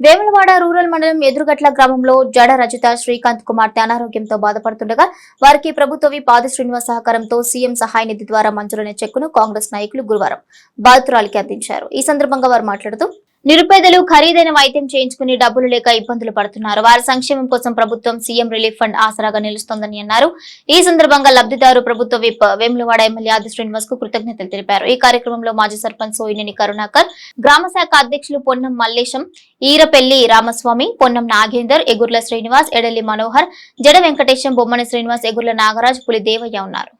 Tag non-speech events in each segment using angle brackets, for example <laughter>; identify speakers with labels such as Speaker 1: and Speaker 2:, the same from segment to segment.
Speaker 1: Vemulawada rural మండలం ఎదురుగట్ల గ్రామంలో జడ రచిత శ్రీకాంత్ కుమార్తె అనారోగ్యంతో బాధపడుతుండగా వారికి ప్రభుత్వవి విప్ శ్రీనివాస శ్రీనివాస్ సహకారంతో సీఎం సహాయ నిధి ద్వారా మంజూరైన చెక్కును కాంగ్రెస్ నాయకులు గురువారం బాధితురాలికి అందించారు. ఈ సందర్భంగా వారు మాట్లాడుతూ నిరుపేదలు ఖరీదైన వైద్యం చేయించుకుని డబ్బులు లేక ఇబ్బందులు పడుతున్నారు. వారి సంక్షేమం కోసం ప్రభుత్వం సీఎం రిలీఫ్ ఫండ్ ఆసరాగా నిలుస్తోందని అన్నారు. ఈ సందర్భంగా లబ్ధిదారు ప్రభుత్వ విప్ వేములవాడ ఎమ్మెల్యే ఆది శ్రీనివాస్కు కృతజ్ఞతలు తెలిపారు. ఈ కార్యక్రమంలో మాజీ సర్పంచ్ సోయినేని కరుణాకర్ గ్రామ శాఖ అధ్యక్షులు పొన్నం మల్లేశం ఈరపెల్లి రామస్వామి పొన్నం నాగేందర్ ఎగుర్ల శ్రీనివాస్ ఎడలి మనోహర్ జడ వెంకటేశం బొమ్మని శ్రీనివాస్ ఎగుర్ల నాగరాజ్ పులి దేవయ్య ఉన్నారు.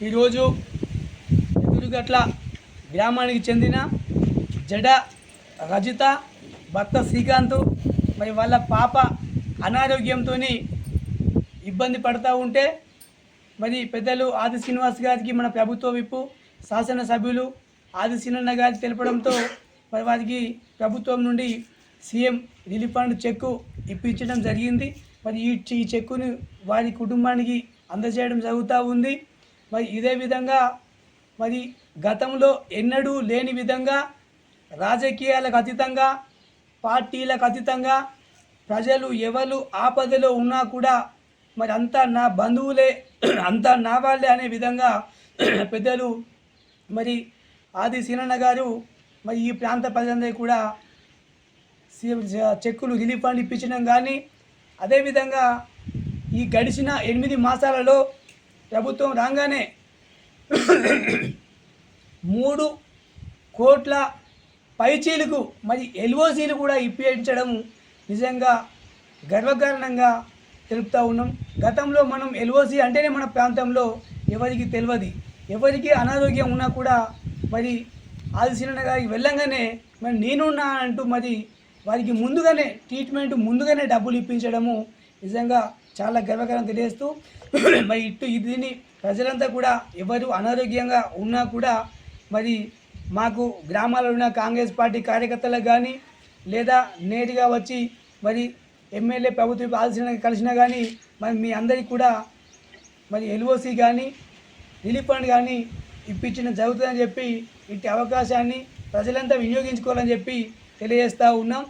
Speaker 2: ఈరోజు ఎదురుగట్ల గ్రామానికి చెందిన జడ రజిత భర్త శ్రీకాంత్ మరి వాళ్ళ పాప అనారోగ్యంతో ఇబ్బంది పడుతూ ఉంటే మరి పెద్దలు ఆది శ్రీనివాస్ గారికి మన ప్రభుత్వ విప్పు శాసనసభ్యులు ఆది శ్రీనన్న గారికి తెలపడంతో మరి వారికి ప్రభుత్వం నుండి సీఎం రిలీఫ్ ఫండ్ చెక్కు ఇప్పించడం జరిగింది. మరి ఈ ఈ చెక్కును వారి కుటుంబానికి అందజేయడం జరుగుతూ ఉంది. మరి ఇదే విధంగా మరి గతంలో ఎన్నడూ లేని విధంగా రాజకీయాలకు అతీతంగా పార్టీలకు అతీతంగా ప్రజలు ఎవరు ఆపదలో ఉన్నా కూడా మరి అంతా నా బంధువులే అంతా నా వాళ్ళే అనే విధంగా పెద్దలు మరి ఆది సీనన్న గారు మరి ఈ ప్రాంత ప్రజలందరికీ కూడా చెక్కులు రిలీఫ్ ఫండ్ ఇప్పించడం కానీ అదేవిధంగా ఈ గడిచిన ఎనిమిది మాసాలలో ప్రభుత్వం రాగానే మూడు కోట్ల పైచీలకు మరి ఎల్ఓసీలు కూడా ఇప్పించడం నిజంగా గర్వకారణంగా తెలుపుతూ ఉన్నాం. గతంలో మనం ఎల్ఓసి అంటేనే మన ప్రాంతంలో ఎవరికి తెలియదు. ఎవరికి అనారోగ్యం ఉన్నా కూడా మరి ఆదిశీలన గారికి వెళ్ళంగానే మరి నేనున్నా అంటూ మరి వారికి ముందుగానే ట్రీట్మెంట్ ముందుగానే డబ్బులు ఇప్పించడము నిజంగా చాలా గర్వకారం తెలియజేస్తూ <clears throat> మరి ఇటు దీన్ని ప్రజలంతా కూడా ఎవరు అనారోగ్యంగా ఉన్నా కూడా మరి మాకు గ్రామాల్లో ఉన్న కాంగ్రెస్ పార్టీ కార్యకర్తలకు కానీ లేదా నేరుగా వచ్చి మరి ఎమ్మెల్యే ప్రభుత్వం ఆలోచన కలిసినా కానీ మరి మీ అందరికీ కూడా మరి ఎల్ఓసి కానీ రిలీఫ్ ఫండ్ కానీ ఇప్పించిన జరుగుతుందని చెప్పి ఇట్టి అవకాశాన్ని ప్రజలంతా వినియోగించుకోవాలని చెప్పి తెలియజేస్తూ ఉన్నాం.